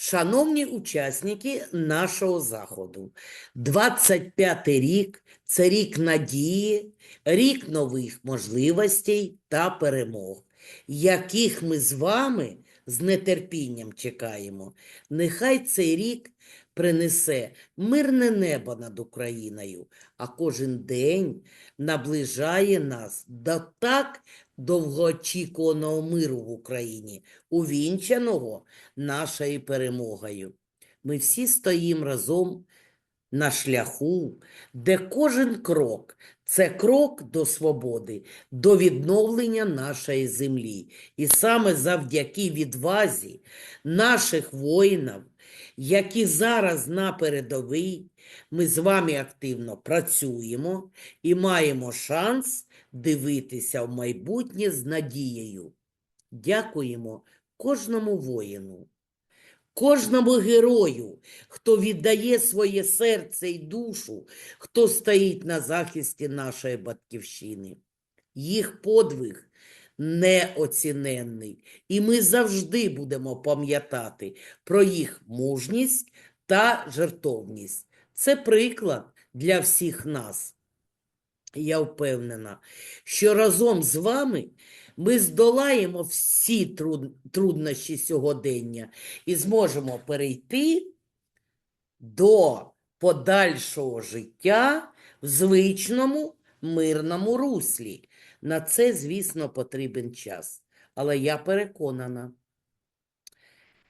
Шановні учасники нашого заходу, 25-й рік це рік надії, рік нових можливостей та перемог, яких ми з вами з нетерпінням чекаємо. Нехай цей рік принесе мирне небо над Україною, а кожен день наближає нас до так довгоочікуваного миру в Україні, увінчаного нашою перемогою. Ми всі стоїмо разом на шляху, де кожен крок це крок до свободи, до відновлення нашої землі. І саме завдяки відвазі наших воїнів, які зараз на передовій, ми з вами активно працюємо і маємо шанс дивитися в майбутнє з надією. Дякуємо кожному воїну, кожному герою, хто віддає своє серце і душу, хто стоїть на захисті нашої батьківщини. Їх подвиг неоціненний, і ми завжди будемо пам'ятати про їх мужність та жертовність. Це приклад для всіх нас. Я впевнена, що разом з вами ми здолаємо всі труд- труднощі сьогодення і зможемо перейти до подальшого життя в звичному мирному руслі. На це, звісно, потрібен час. Але я переконана,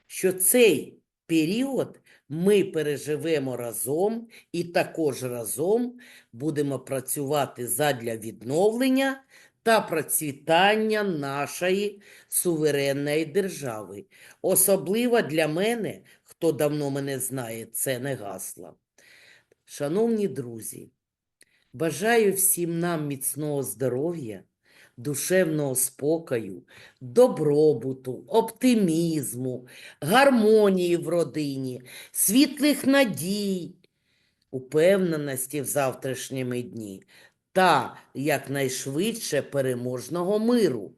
що цей період ми переживемо разом і також разом будемо працювати задля відновлення та процвітання нашої суверенної держави. Особливо для мене, хто давно мене знає, це не гасло. Шановні друзі, бажаю всім нам міцного здоров'я, душевного спокою, добробуту, оптимізму, гармонії в родині, світлих надій, упевненості в завтрашньому дні та якнайшвидше переможного миру.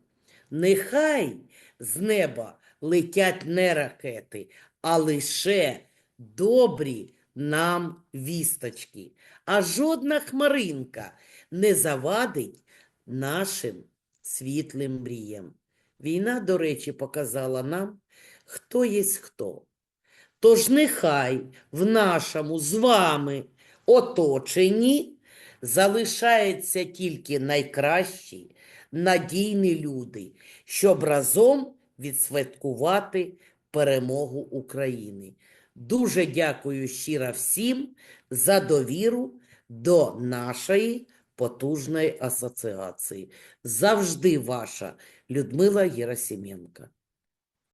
Нехай з неба летять не ракети, а лише добрі нам вісточки, а жодна хмаринка не завадить нашим світлим мріям. Війна, до речі, показала нам, хто є хто. Тож нехай в нашому з вами оточенні залишаються тільки найкращі, надійні люди, щоб разом відсвяткувати перемогу України. Дуже дякую щиро всім за довіру до нашої потужної асоціації. Завжди ваша Людмила Єросименко.